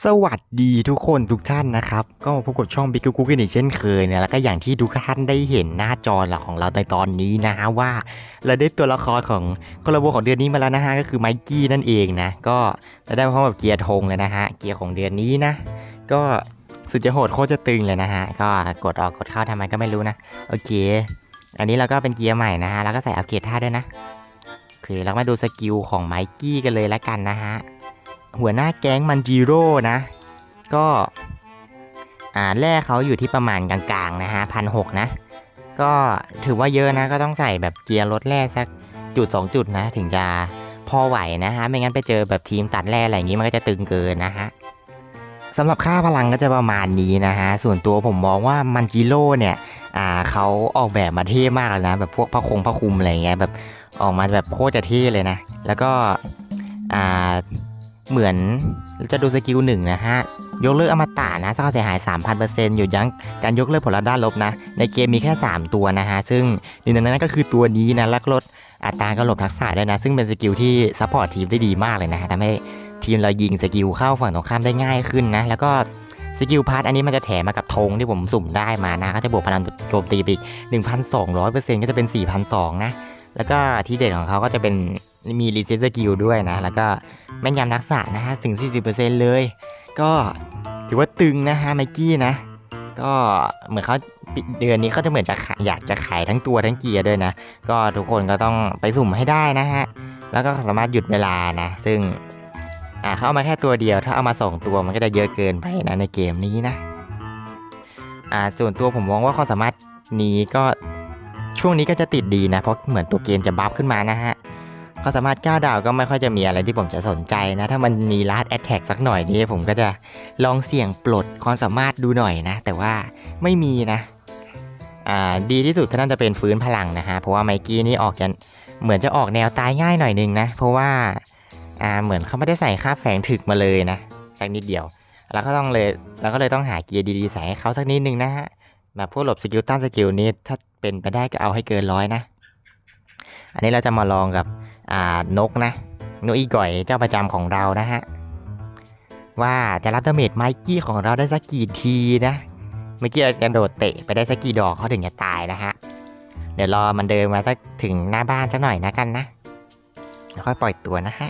สวัสดีทุกคนทุกท่านนะครับ ก็มาพบกับช่อง Big Google กันอีกเช่นเคยเนี่ยแล้วก็อย่างที่ทุกท่านได้เห็นหน้าจอหลักของเราในตอนนี้นะฮะว่า เราได้ตัวละครของคอลลาโบของเดือนนี้มาแล้วนะฮะก็คือไมกี้นั่นเองนะ ก็เราได้มาพร้อมกับเกียร์ธงเลยนะฮะเกียร์ของเดือนนี้นะ ก็สุดจะโหดโคตรจะตึงเลยนะฮะก็กดออกกดเข้าทำไมก็ไม่รู้นะโอเค อันนี้เราก็เป็นเกียร์ใหม่นะฮะแล้วก็ใส่อัปเกรดท่าด้วยนะโอเคเรามาดูสกิลของไมกี้กันเลยละกันนะฮะ หัวหน้าแก๊งมันจิโร่นะ ก็อ่าแร่เขาอยู่ที่ประมาณกลางๆนะฮะพันหกนะ ก็ถือว่าเยอะนะก็ต้องใส่แบบเกียร์ลดแร่สักจุด 2 จุดนะ ถึงจะพอไหวนะฮะ ไม่งั้นไปเจอแบบทีมตัดแร่อะไรอย่างงี้มันก็จะตึงเกินนะฮะสำหรับค่าพลังก็จะประมาณนี้นะฮะ ส่วนตัวผมมองว่ามันจิโร่เนี่ยอ่าเขาออกแบบมาเท่มากเลยนะ แบบพวกผ้าคงผ้าคลุมอะไรอย่างเงี้ยแบบออกมาแบบโคตรจะเท่เลยนะ แล้วก็อ่า เหมือนจะดูสกิลหนึ่งนะฮะ ยกเลิกอมตะนะค่างเสียหาย 3,000%อยู่ยั้งการยกเลิกผลลัพธ์ด้านลบนะ ในเกมมีแค่ 3 ตัวนะฮะ ซึ่งหนึ่งในนั้นก็คือตัวนี้นะลักลดอัตราการหลบทักษะด้วยนะ ซึ่งเป็นสกิลที่ซัพพอร์ตทีมได้ดีมากเลยนะฮะทำให้ทีมเรายิงสกิลเข้าฝั่งตรงข้ามได้ง่ายขึ้นนะ แล้วก็สกิลพาร์ทอันนี้มันจะแถมมากับธงที่ผมสุ่มได้มานะก็จะบวกพลังโจมตีไปอีก1,200%ก็จะเป็น4,200นะ แล้วก็ที่เด่นของเขาก็จะเป็นมีรีเซ็ตสกิลด้วยนะ แล้วก็แม่นยำทักษะนะฮะถึง 40%เลย ก็ถือว่าตึงนะฮะไมกี้นะ ก็เหมือนเขาเดือนนี้เขาจะเหมือนจะอยากจะขายทั้งตัวทั้งเกียร์ด้วยนะ ก็ทุกคนก็ต้องไปสุ่มให้ได้นะฮะ แล้วก็สามารถหยุดเวลานะ ซึ่งอ่าเขาเอามาแค่ตัวเดียว ถ้าเอามาสองตัวมันก็จะเยอะเกินไปนะในเกมนี้นะ อ่าส่วนตัวผมมองว่าความสามารถนี้ก็ ช่วงนี้ก็จะติดดีนะ เพราะเหมือนตัวเกมจะบัฟขึ้นมานะฮะก็สามารถก้าวดาวก็ไม่ค่อยจะมีอะไรที่ผมจะสนใจนะ ถ้ามันมีลาดแอตแทกสักหน่อยนี่ผมก็จะลองเสี่ยงปลดความสามารถดูหน่อยนะ แต่ว่าไม่มีนะอ่าดีที่สุดก็น่าจะเป็นฟื้นพลังนะฮะ เพราะว่าไมกี้นี่ออกจะเหมือนจะออกแนวตายง่ายหน่อยนึงนะ เพราะว่าอ่าเหมือนเขาไม่ได้ใส่ค่าแฝงถึกมาเลยนะสักนิดเดียว แล้วก็ต้องเลยเราก็เลยต้องหาเกียร์ดีๆใส่ให้เขาสักนิดนึงนะฮะแบบพวกหลบสกิลต้านสกิลนี้ถ้า เป็นไปได้ก็เอาให้เกินร้อยนะ อันนี้เราจะมาลองกับนกนะนกอีก่อยเจ้าประจำของเรานะฮะ ว่าจะรับดาเมจไมกี้ของเราได้สักกี่ทีนะเมื่อกี้เราจะโดดเตะไปได้สักกี่ดอกเขาถึงจะตายนะฮะ เดี๋ยวรอมันเดินมาสักถึงหน้าบ้านสักหน่อยนะกันนะแล้วค่อยปล่อยตัวนะฮะ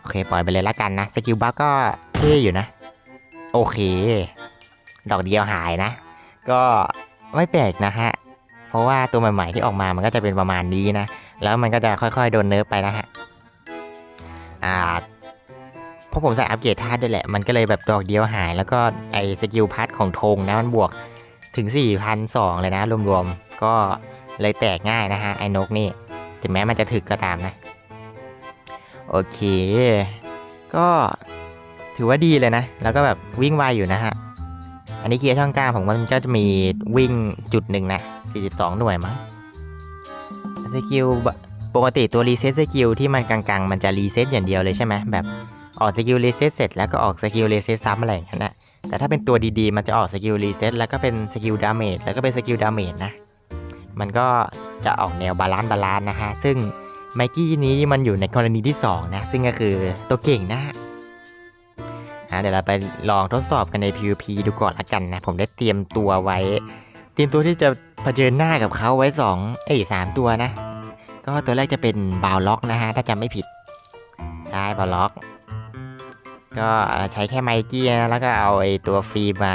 โอเคปล่อยไปเลยละกันนะสกิลบัคก็เท่อยู่นะ โอเค ดอกเดียวหายนะ ก็ ไม่แปลกนะฮะ เพราะว่าตัวใหม่ๆที่ออกมามันก็จะเป็นประมาณนี้นะ แล้วมันก็จะค่อยๆ โดนเนิร์ฟไปนะฮะ อ่าเพราะผมใส่อัปเกรดธาตุด้วยแหละ มันก็เลยแบบดอกเดียวหาย แล้วก็ไอสกิลพัทของธงนะมันบวกถึง4,200เลยนะ รวมๆ ก็เลยแตกง่ายนะฮะ ไอนกนี่ ถึงแม้มันจะถึกก็ตามนะ โอเค ก็ถือว่าดีเลยนะ แล้วก็แบบวิ่งไวอยู่นะฮะ อันนี้เกียร์ช่องกลางผมว่ามันก็จะมีวิ่งจุดหนึ่งนะ 42 หน่วยมั้งสกิลปกติตัวรีเซ็ตสกิลที่มันกลางๆ มันจะรีเซ็ตอย่างเดียวเลยใช่ไหมแบบออกสกิลรีเซ็ตเสร็จแล้วก็ออกสกิลรีเซ็ตซ้ำอะไรอย่างนั้นนะแต่ถ้าเป็นตัวดีๆ มันจะออกสกิลรีเซ็ตแล้วก็เป็นสกิลดาเมจแล้วก็เป็นสกิลดาเมจนะ มันก็จะออกแนวบาลานซ์บาลานซ์นะฮะ ซึ่งไมกี้นี้มันอยู่ในกรณีที่ 2 นะ ซึ่งก็คือตัวเก่งนะ ฮะเดี๋ยวเราไปลองทดสอบกันใน PVP ดูก่อนละกันนะ ผมได้เตรียมตัวไว้ เตรียมตัวที่จะเผชิญหน้ากับเขาไว้2เอ้ยสามตัวนะ ก็ตัวแรกจะเป็นบาวล็อกนะฮะ ถ้าจำไม่ผิด ใช่บาวล็อก ก็ใช้แค่ไมกี้นะแล้วก็เอาไอ้ตัวฟรีมา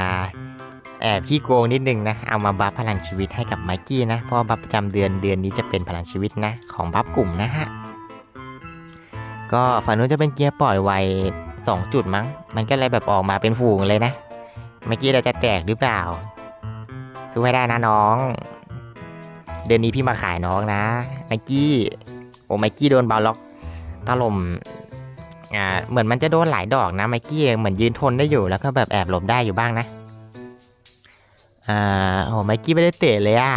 แอบขี้โกงนิดนึงนะ เอามาบัฟพลังชีวิตให้กับไมกี้นะ เพราะบัฟประจำเดือนเดือนนี้จะเป็นพลังชีวิตนะ ของบัฟกลุ่มนะฮะ ก็ฝั่งนู้นจะเป็นเกียร์ปล่อยไว 2 จุดมั้ง มันก็เลยแบบออกมาเป็นฝูงเลยนะ เมื่อกี้เราจะแตกหรือเปล่า สู้ให้ได้นะน้อง เดือนนี้พี่มาขายน้องนะไมกี้ โอ้ไมกี้โดนบาล็อกถล่มอ่า เหมือนมันจะโดนหลายดอกนะไมกี้ เหมือนยืนทนได้อยู่ แล้วก็แบบแอบหลบได้อยู่บ้างนะ อ่า โอ้ไมกี้ไม่ได้เตะเลยอะ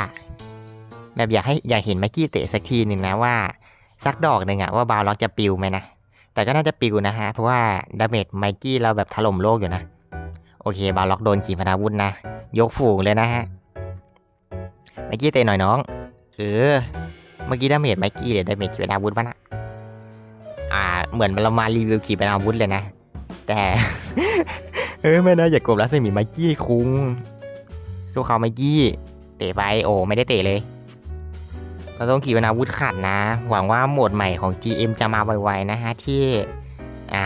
แบบอยากให้อยากเห็นไมกี้เตะสักทีหนึ่งนะว่าสักดอกหนึ่งอะว่าบาล็อกจะปิวไหมนะ แต่ก็น่าจะปิวนะฮะ เพราะว่าดาเมจไมกี้เราแบบถล่มโลกอยู่นะ โอเค บาล็อกโดนขีปนาวุธนะ ยกฝูงเลยนะฮะ ไมกี้เตะหน่อยน้อง เออ เมื่อกี้ดาเมจไมกี้หรือดาเมจขีปนาวุธปะนะอ่า เหมือนเรามารีวิวขีปนาวุธเลยนะ แต่ เออไม่นะอย่ากลบรัศมีไมกี้คุ้งสู้เขาไมกี้ เตะไป โอ้ไม่ได้เตะเลย เราต้องขี่ปนอาวุธขัดนะ หวังว่าโหมดใหม่ของ GM จะมาไวๆนะฮะที่อ่า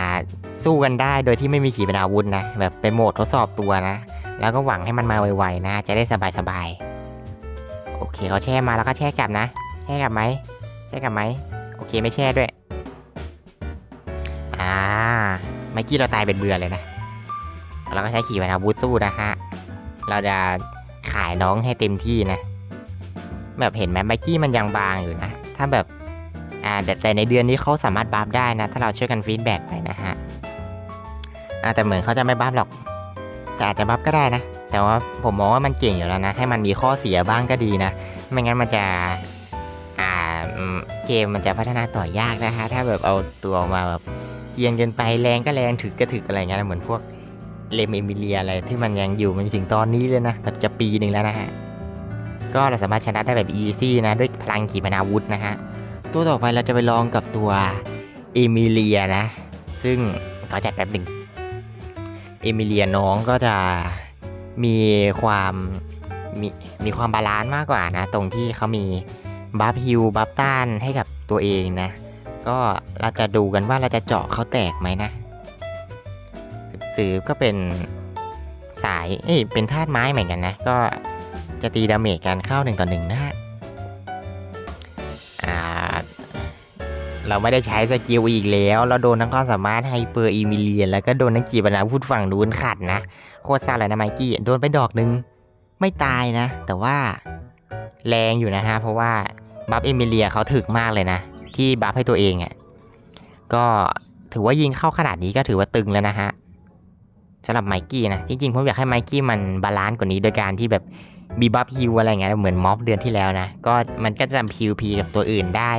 สู้กันได้โดยที่ไม่มีขี่ปนอาวุธนะแบบเป็นโหมดทดสอบตัวนะ แล้วก็หวังให้มันมาไวๆนะ จะได้สบายๆโอเคเขาแช่มาแล้วก็แช่กลับนะ แช่กลับไหมแช่กลับไหมโอเคไม่แช่ด้วยอ่าเมื่อกี้เราตายเป็นเบื่อเลยนะเราก็ใช้ขี่ปนอาวุธสู้นะฮะเราจะขายน้องให้เต็มที่นะ แบบเห็นไหมไมกี้มันยังบางอยู่นะ ถ้าแบบอ่าแต่ในเดือนนี้เขาสามารถบัฟได้นะ ถ้าเราช่วยกันฟีดแบ็กไปนะฮะอ่าแต่เหมือนเขาจะไม่บัฟหรอกแต่อาจจะบัฟก็ได้นะ แต่ว่าผมมองว่ามันเก่งอยู่แล้วนะ ให้มันมีข้อเสียบ้างก็ดีนะ ไม่งั้นมันจะอ่าเกมมันจะพัฒนาต่อยากนะฮะ ถ้าแบบเอาตัวออกมาแบบเกียนเกินไปแรงก็แรงถึกก็ถึกอะไรเงี้ยเหมือนพวกเลมเอมิเลียอะไรที่มันยังอยู่มันถึงตอนนี้เลยนะแบบจะปีหนึ่งแล้วนะฮะ ก็เราสามารถชนะได้แบบอีซี่นะ ด้วยพลังขีปนาวุธนะฮะ ตัวต่อไปเราจะไปลองกับตัวเอมิเลียนะ ซึ่งขอจัดแป๊บหนึ่งเอมิเลียน้องก็จะมีความมีมีความบาลานซ์มากกว่านะ ตรงที่เขามีบัฟฮิลบัฟต้านให้กับตัวเองนะ ก็เราจะดูกันว่าเราจะเจาะเขาแตกไหมนะสืบก็เป็นสายเอ้ยเป็นธาตุไม้เหมือนกันนะ ก็ จะตีดาเมจกันเข้าหนึ่งต่อหนึ่งนะฮะอ่าเราไม่ได้ใช้สกิลอีกแล้ว เราโดนทั้งความสามารถไฮเปอร์อีมิเลียน แล้วก็โดนทั้งกีบนาพูดฝั่งนู้นขัดนะ โคตรซาเลยนะไมกี้ โดนไปดอกนึง ไม่ตายนะ แต่ว่าแรงอยู่นะฮะ เพราะว่าบัฟเอมิเลียเขาถึกมากเลยนะ ที่บัฟให้ตัวเองอะ่ะ ก็ถือว่ายิงเข้าขนาดนี้ก็ถือว่าตึงแล้วนะฮะสำหรับไมกี้นะจริงๆผมอยากให้ไมกี้มันบาลานซ์กว่านี้โดยการที่แบบ บีบัฟฮิวอะไรเงี้ยเหมือนม็อบเดือนที่แล้วนะ ก็มันก็จะพิวพีกับตัวอื่นได้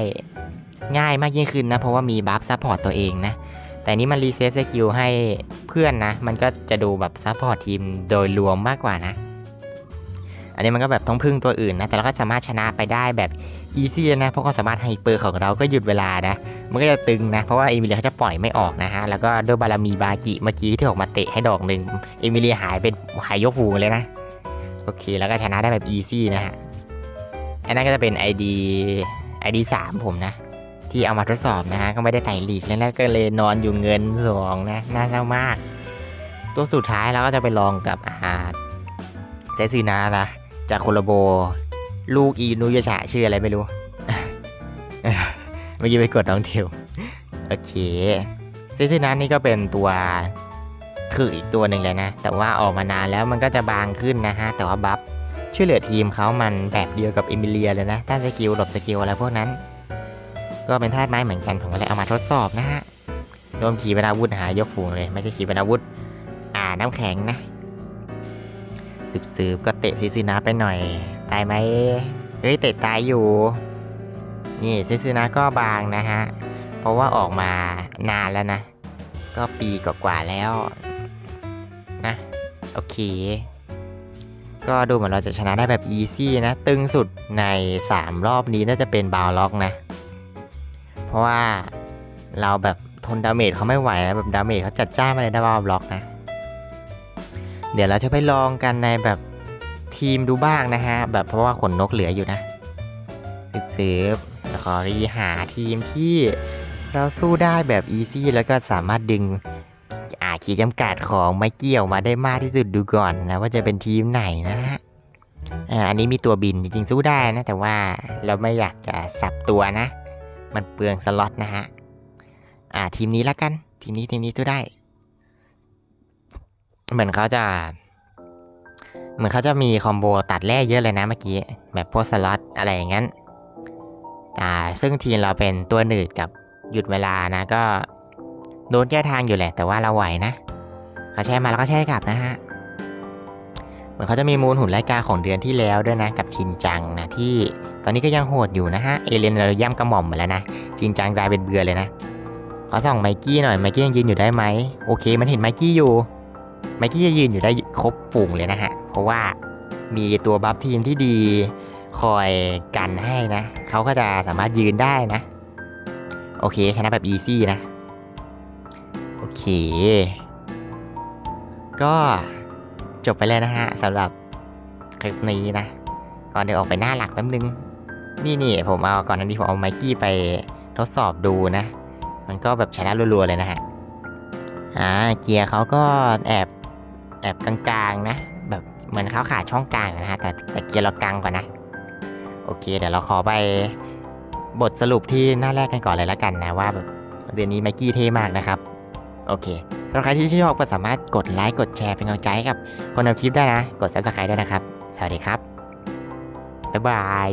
ง่ายมากยิ่งขึ้นนะ เพราะว่ามีบัฟซัพพอร์ตตัวเองนะ แต่นี้มันรีเซ็ตสกิลให้เพื่อนนะ มันก็จะดูแบบซัพพอร์ตทีมโดยรวมมากกว่านะ อันนี้มันก็แบบต้องพึ่งตัวอื่นนะ แต่เราก็สามารถชนะไปได้แบบอีซี่นะ เพราะความสามารถไฮเปอร์ของเราก็หยุดเวลานะ มันก็จะตึงนะ เพราะว่าเอมิเลียเขาจะปล่อยไม่ออกนะฮะ แล้วก็ด้วยบารมีบากิเมื่อกี้ที่ออกมาเตะให้ดอกหนึ่งเอมิเลียหายเป็นหายยกฟูเลยนะ โอเคแล้วก็ชนะได้แบบอีซี่นะฮะอันนั้นก็จะเป็น ID ID 3 ผมนะ ที่เอามาทดสอบนะฮะ ก็ไม่ได้ไต่ลีกแล้วนะก็เลยนอนอยู่เงินสองนะ น่าเศร้ามาก ตัวสุดท้ายเราก็จะไปลองกับอาหารเซซีนาละจากโคลโบ ลูกอีนุยชะชื่ออะไรไม่รู้ เมื่อกี้ไปกดน้องเทลโอเคเซซีนานี่ก็เป็นตัว คืออีกตัวหนึ่งเลยนะ แต่ว่าออกมานานแล้วมันก็จะบางขึ้นนะฮะ แต่ว่าบัฟช่วยเหลือทีมเขามันแบบเดียวกับเอมิเลียเลยนะต้านสกิลหลบสกิลอะไรพวกนั้น ก็เป็นธาตุไม้เหมือนกันผมก็เลยเอามาทดสอบนะฮะโดนขี่เป็นอาวุธหายกฝูงเลย ไม่ใช่ขี่เป็นอาวุธ อ่าน้ำแข็งนะสืบสืบก็เตะซิซินาไปหน่อย ตายไหมเฮ้ยเตะตายอยู่ นี่ซิซินาก็บางนะฮะ เพราะว่าออกมานานแล้วนะ ก็ปีกว่าๆแล้ว นะ โอเค ก็ดูเหมือนเราจะชนะได้แบบอีซี่นะ ตึงสุดใน 3 รอบนี้น่าจะเป็นบาวล็อกนะ เพราะว่าเราแบบทนดาเมจเขาไม่ไหวนะแบบดาเมจเขาจัดจ้ามาเลยนะบาวล็อกนะ เดี๋ยวเราจะไปลองกันในแบบทีมดูบ้างนะฮะ แบบเพราะว่าขนนกเหลืออยู่นะสืบแล้วขอรีหาทีมที่เราสู้ได้แบบอีซี่แล้วก็สามารถดึง ขีดจำกัดของไม้เกี่ยวมาได้มากที่สุดดูก่อนนะว่าจะเป็นทีมไหนนะฮะอันนี้มีตัวบินจริงๆสู้ได้นะ แต่ว่าเราไม่อยากจะสับตัวนะ มันเปลืองสล็อตนะฮะอ่าทีมนี้ละกัน ทีมนี้ทีมนี้สู้ได้ เหมือนเขาจะ เหมือนเขาจะมีคอมโบตัดแร่เยอะเลยนะเมื่อกี้แบบพวกสล็อตอะไรอย่างนั้นอ่าซึ่งทีมเราเป็นตัวหนืดกับหยุดเวลานะ ก็ โดนแก้ทางอยู่แหละ แต่ว่าเราไหวนะเขาใช้มาแล้วก็ใช้กลับนะฮะเหมือนเขาจะมีมูลหุ่นไลกาของเดือนที่แล้วด้วยนะ กับชินจังนะที่ตอนนี้ก็ยังโหดอยู่นะฮะเอเลนเราย่ำกระหม่อมมดแล้วนะชินจังกลายเป็นเบื่อเลยนะขอส่องไมกี้หน่อยไมกี้ยังยืนอยู่ได้ไหมโอเค มันเห็นไมกี้อยู่ไมกี้จะยืนอยู่ได้ครบฝูงเลยนะฮะเพราะว่ามีตัวบัฟทีมที่ดีคอยกันให้นะเขาก็จะสามารถยืนได้นะ โอเคชนะแบบอีซี่นะ โอเค ก็จบไปเลยนะฮะสำหรับคลิปนี้นะก่อนเดี๋ยวออกไปหน้าหลักแป๊บนึง นี่นี่ผมเอาก่อนนั้นที่ผมเอาไมค์กี้ไปทดสอบดูนะ มันก็แบบชนะรัวๆเลยนะฮะอ่าเกียร์เขาก็แอบแอบกลางๆนะ แบบเหมือนเขาขาดช่องกลางนะฮะแต่แต่เกียร์เรากลางกว่านะ โอเค เดี๋ยวเราขอไปบทสรุปที่หน้าแรกกันก่อนเลยละกันนะว่าแบบเดือนนี้ไมค์กี้เท่มากนะครับ โอเคสำหรับใครที่ชอบก็สามารถกดไลค์กดแชร์เป็นกำลังใจให้กับคนทำคลิปได้นะ กด subscribe ด้วยนะครับ สวัสดีครับ บ๊ายบาย